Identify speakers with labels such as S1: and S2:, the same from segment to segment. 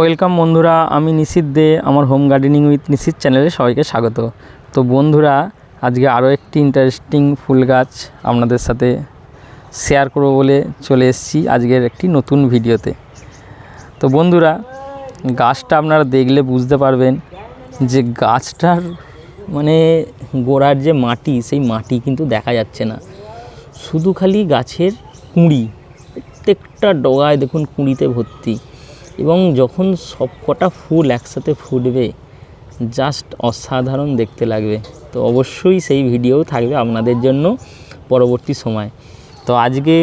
S1: Welcome বন্ধুরা, আমি নিশিত দে, আমার হোম গার্ডেনিং উইথ নিশিত চ্যানেলে সবাইকে স্বাগত। তো বন্ধুরা, আজকে আরও একটি ইন্টারেস্টিং ফুল গাছ আপনাদের সাথে শেয়ার করব বলে চলে এসেছি আজকের একটি নতুন ভিডিওতে। তো বন্ধুরা, গাছটা আপনারা দেখলে বুঝতে পারবেন যে গাছটার মানে গোড়ার যে মাটি, সেই মাটি কিন্তু দেখা যাচ্ছে না। শুধু খালি গাছের কুঁড়ি, প্রত্যেকটা ডগায় দেখুন কুঁড়িতে ভর্তি। এবং যখন সব কটা ফুল একসাথে ফুটবে জাস্ট অসাধারণ দেখতে লাগবে। তো অবশ্যই সেই ভিডিও থাকবে আপনাদের জন্য পরবর্তী সময়। তো আজকে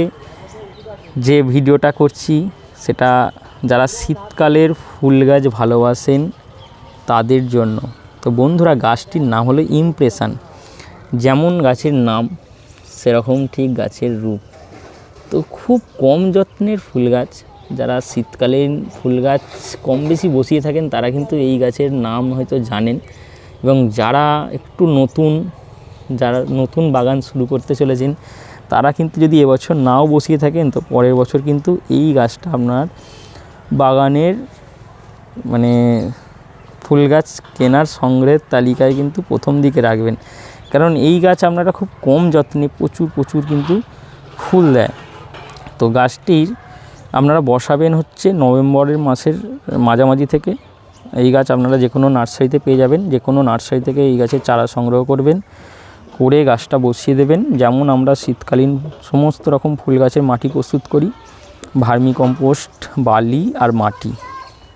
S1: যে ভিডিওটা করছি, সেটা যারা শীতকালের ফুল গাছ ভালোবাসেন, তাদের জন্য। তো বন্ধুরা, গাছটির নাম হলো ইমপ্রেশান যেমন গাছের নাম, সেরকম ঠিক গাছের রূপ। তো খুব কম যত্নের ফুল গাছ যারা শীতকালীন ফুল গাছ কম বেশি বসিয়ে থাকেন, তারা কিন্তু এই গাছের নাম হয়তো জানেন। এবং যারা একটু নতুন, যারা নতুন বাগান শুরু করতে চলেছেন, তারা কিন্তু যদি এবছর নাও বসিয়ে থাকেন, তো পরের বছর কিন্তু এই গাছটা আপনার বাগানের মানে ফুল গাছ কেনার সংগ্রহের তালিকায় কিন্তু প্রথম দিকে রাখবেন। কারণ এই গাছ আপনারা খুব কম যত্নে প্রচুর প্রচুর কিন্তু ফুল দেয়। তো গাছটির আপনারা বসাবেন হচ্ছে নভেম্বরের মাসের মাঝামাঝি থেকে। এই গাছ আপনারা যে কোনো নার্সারিতে পেয়ে যাবেন যে কোনো নার্সারি থেকে এই গাছের চারা সংগ্রহ করবেন, করে গাছটা বসিয়ে দেবেন। যেমন আমরা শীতকালীন সমস্ত রকম ফুল গাছের মাটি প্রস্তুত করি ভার্মি কম্পোস্ট বালি আর মাটি।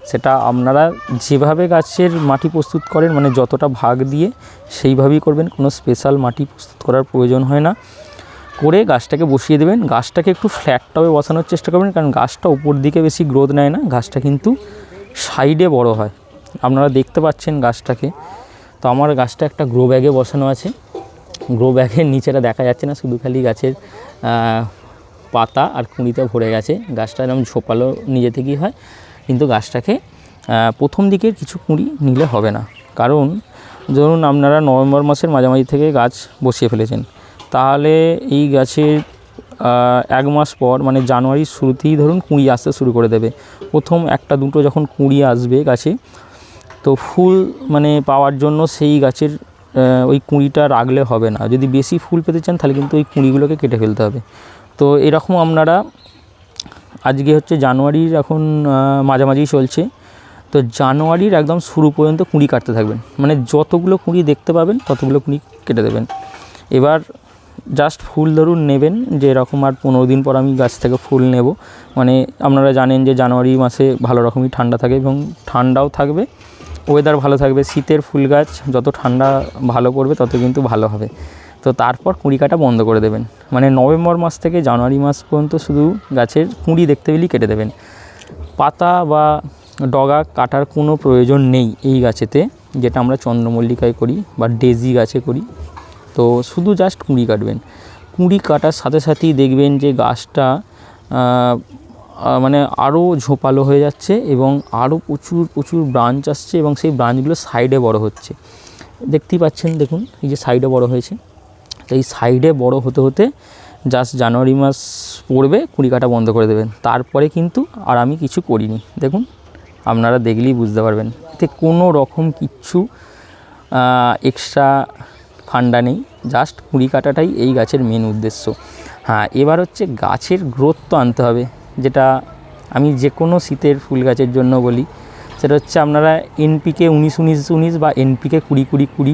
S1: সেটা আপনারা যেভাবে গাছের মাটি প্রস্তুত করেন মানে যতটা ভাগ দিয়ে সেইভাবেই করবেন, কোনো স্পেশাল মাটি প্রস্তুত করার প্রয়োজন হয় না। করে গাছটাকে বসিয়ে দেবেন। গাছটাকে একটু ফ্ল্যাট টবে বসানোর চেষ্টা করবেন, কারণ গাছটা উপর দিকে বেশি গ্রোথ নেয় না, গাছটা কিন্তু সাইডে বড় হয়। আপনারা দেখতে পাচ্ছেন গাছটাকে। তো আমার গাছটা একটা গ্রো ব্যাগে বসানো আছে। গ্রো ব্যাগের নিচেটা দেখা যাচ্ছে না, শুধু খালি গাছের পাতা আর কুঁড়িতে ভরে গেছে। গাছটা এরকম ঝোপালো নিজে থেকেই হয়, কিন্তু গাছটাকে প্রথম দিকের কিছু কুঁড়ি নিলে হবে না। কারণ, ধরুন আপনারা নভেম্বর মাসের মাঝামাঝি থেকে গাছ বসিয়ে ফেলেছেন। তাহলে এই গাছের এক মাস পর মানে জানুয়ারির শুরুতেই ধরুন কুঁড়ি আসতে শুরু করে দেবে। প্রথম একটা দুটো যখন কুঁড়ি আসবে গাছে, তো ফুল মানে পাওয়ার জন্য সেই গাছের ওই কুঁড়িটা রাখলে হবে না। যদি বেশি ফুল পেতে চান তাহলে কিন্তু ওই কুঁড়িগুলোকে কেটে ফেলতে হবে। তো এরকম আপনারা, আজকে হচ্ছে জানুয়ারির এখন মাঝামাঝি চলছে। তো জানুয়ারির একদম শুরু পর্যন্ত কুঁড়ি কাটতে থাকবেন। মানে যতগুলো কুঁড়ি দেখতে পাবেন, ততগুলো কুঁড়ি কেটে দেবেন। এবার জাস্ট ফুল ধরুন নেবেন যে এরকম আর পনেরো দিন পর আমি গাছ থেকে ফুল নেব। মানে আপনারা জানেন যে জানুয়ারি মাসে ভালো রকমই ঠান্ডা থাকে এবং ঠান্ডাও থাকবে ওয়েদার ভালো থাকবে। শীতের ফুল গাছ যত ঠান্ডা ভালো পড়বে, তত কিন্তু ভালো হবে। তো তারপর কুঁড়ি কাটা বন্ধ করে দেবেন। মানে নভেম্বর মাস থেকে জানুয়ারি মাস পর্যন্ত শুধু গাছের কুঁড়ি দেখতে পেলেই কেটে দেবেন। পাতা বা ডগা কাটার কোনো প্রয়োজন নেই এই গাছেতে, যেটা আমরা চন্দ্রমল্লিকায় করি বা ডেজি গাছে করি। তো শুধু জাস্ট কুঁড়ি কাটবেন। কুঁড়ি কাটার সাথে সাথেই দেখবেন যে গাছটা মানে আরও ঝোপালো হয়ে যাচ্ছে এবং আরও প্রচুর প্রচুর ব্রাঞ্চ আসছে এবং সেই ব্রাঞ্চগুলো সাইডে বড় হচ্ছে। দেখতেই পাচ্ছেন, দেখুন, এই যে সাইডে বড় হয়েছে। তো এই সাইডে বড় হতে হতে জাস্ট জানুয়ারি মাস পড়বে, কুড়ি কাটা বন্ধ করে দেবেন। তারপরে কিন্তু আর আমি কিছু করিনি। দেখুন, আপনারা দেখলেই বুঝতে পারবেন। এতে কোনো রকম কিচ্ছু এক্সট্রা ফান্ডা নেই জাস্ট কুড়ি কাটাটাই এই গাছের মেন উদ্দেশ্য। হ্যাঁ এবার হচ্ছে গাছের গ্রোথ তো আনতে হবে, যেটা আমি যে কোনো শীতের ফুল গাছের জন্য বলি, সেটা হচ্ছে আপনারা এনপিকে উনিশ উনিশ উনিশ বা এনপিকে কুড়ি কুড়ি কুড়ি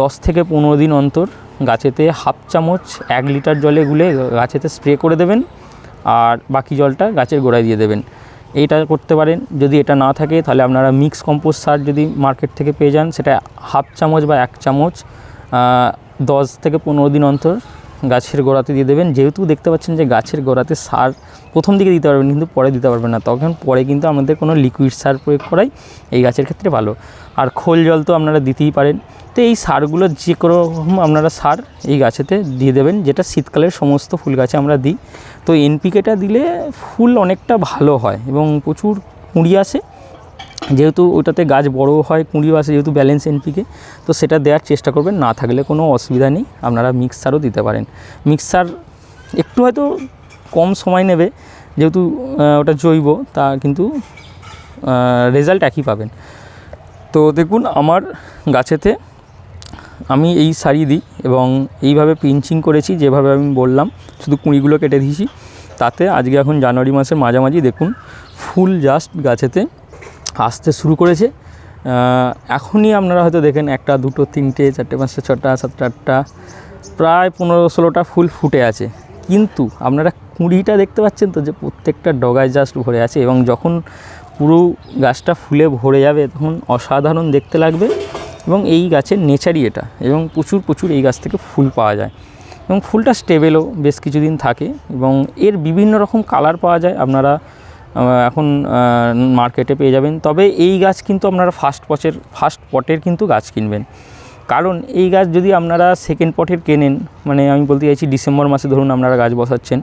S1: দশ থেকে পনেরো দিন অন্তর গাছেতে হাফ চামচ এক লিটার জলে গুলে গাছেতে স্প্রে করে দেবেন, আর বাকি জলটা গাছের গোড়ায় দিয়ে দেবেন। এইটা করতে পারেন, যদি এটা না থাকে তাহলে আপনারা মিক্স কম্পোস্ট সার যদি মার্কেট থেকে পেয়ে যান, সেটা হাফ চামচ বা এক চামচ দশ থেকে পনেরো দিন অন্তর গাছের গোড়াতে দিয়ে দেবেন। যেহেতু দেখতে পাচ্ছেন যে গাছের গোড়াতে সার প্রথম দিকে দিতে পারবেন, কিন্তু পরে দিতে পারবেন না। তখন পরে কিন্তু আমাদের কোনো লিকুইড সার প্রয়োগ করাই এই গাছের ক্ষেত্রে ভালো। আর খোল জল তো আপনারা দিতেই পারেন। তো এই সারগুলো যে কোনো রকম আপনারা সার এই গাছেতে দিয়ে দেবেন, যেটা শীতকালের সমস্ত ফুল গাছে আমরা দিই। তো এনপিকেটা দিলে ফুল অনেকটা ভালো হয় এবং প্রচুর কুঁড়ি আসে। যেহেতু ওটাতে গাছ বড় হয়, কুঁড়িও আসে যেহেতু ব্যালেন্স এনপিকে তো সেটা দেওয়ার চেষ্টা করবেন, না থাকলে কোনো অসুবিধা নেই, আপনারা মিক্সারও দিতে পারেন। মিক্সার একটু হয়তো কম সময় নেবে, যেহেতু ওটা জৈব, তা কিন্তু রেজাল্ট একই পাবেন। তো দেখুন, আমার গাছেতে আমি এই শাড়ি দিই এবং এইভাবে পিঞ্চিং করেছি, যেভাবে আমি বললাম, শুধু কুঁড়িগুলো কেটে দিয়েছি। তাতে আজকে এখন জানুয়ারি মাসের মাঝামাঝি, দেখুন ফুল জাস্ট গাছেতে আসতে শুরু করেছে। এখনই আপনারা হয়তো দেখেন একটা, দুটো, তিনটে, চারটে, পাঁচটা, ছটা, সাতটা, আটটা, প্রায় পনেরো ষোলোটা ফুল ফুটে আছে। কিন্তু আপনারা কুঁড়িটা দেখতে পাচ্ছেন তো যে প্রত্যেকটা ডগায় জাস্ট ভরে আছে এবং যখন পুরো গাছটা ফুলে ভরে যাবে তখন অসাধারণ দেখতে লাগবে এবং এই গাছের নেচারই এটা এবং প্রচুর প্রচুর এই গাছ থেকে ফুল পাওয়া যায়। এবং ফুলটা স্টেবেলও বেশ কিছুদিন থাকে এবং এর বিভিন্ন রকম কালার পাওয়া যায়। আপনারা এখন মার্কেটে পেয়ে যাবেন। তবে এই গাছ কিন্তু আপনারা ফার্স্ট পচের ফার্স্ট পটের কিন্তু গাছ কিনবেন। কারণ এই গাছ যদি আপনারা সেকেন্ড পটের কেনেন মানে আমি বলতে চাইছি ডিসেম্বর মাসে ধরুন আপনারা গাছ বসাচ্ছেন,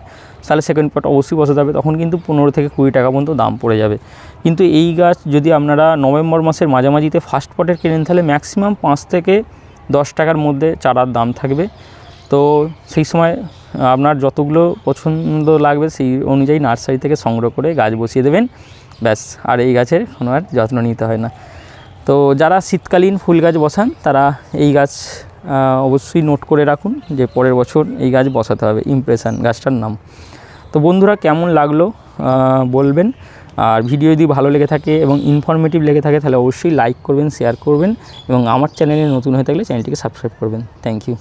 S1: তাহলে সেকেন্ড পট অবশ্যই বসাতে হবে, তখন কিন্তু পনেরো থেকে কুড়ি টাকা পর্যন্ত দাম পড়ে যাবে। কিন্তু এই গাছ যদি আপনারা নভেম্বর মাসের মাঝামাঝিতে ফার্স্ট পটের কেনেন, তাহলে ম্যাক্সিমাম পাঁচ থেকে দশ টাকার মধ্যে চারার দাম থাকবে। তো সেই সময় আপনার যতগুলো পছন্দ লাগবে সেই অনুযায়ী নার্সারি থেকে সংগ্রহ করে গাছ বসিয়ে দেবেন। ব্যাস, আর এই গাছের কোনো আর যত্ন নিতে হয় না। তো যারা শীতকালীন ফুল গাছ বসান, তারা এই গাছ অবশ্যই নোট করে রাখুন যে পরের বছর এই গাছ বসাতে হবে। ইমপ্রেশান, গাছটার নাম। তো বন্ধুরা, কেমন লাগল বলবেন। আর ভিডিও যদি ভালো লেগে থাকে এবং ইনফরমেটিভ লেগে থাকে, তাহলে অবশ্যই লাইক করবেন শেয়ার করবেন এবং আমার চ্যানেলে নতুন হয়ে থাকলে চ্যানেলটিকে সাবস্ক্রাইব করবেন। Thank you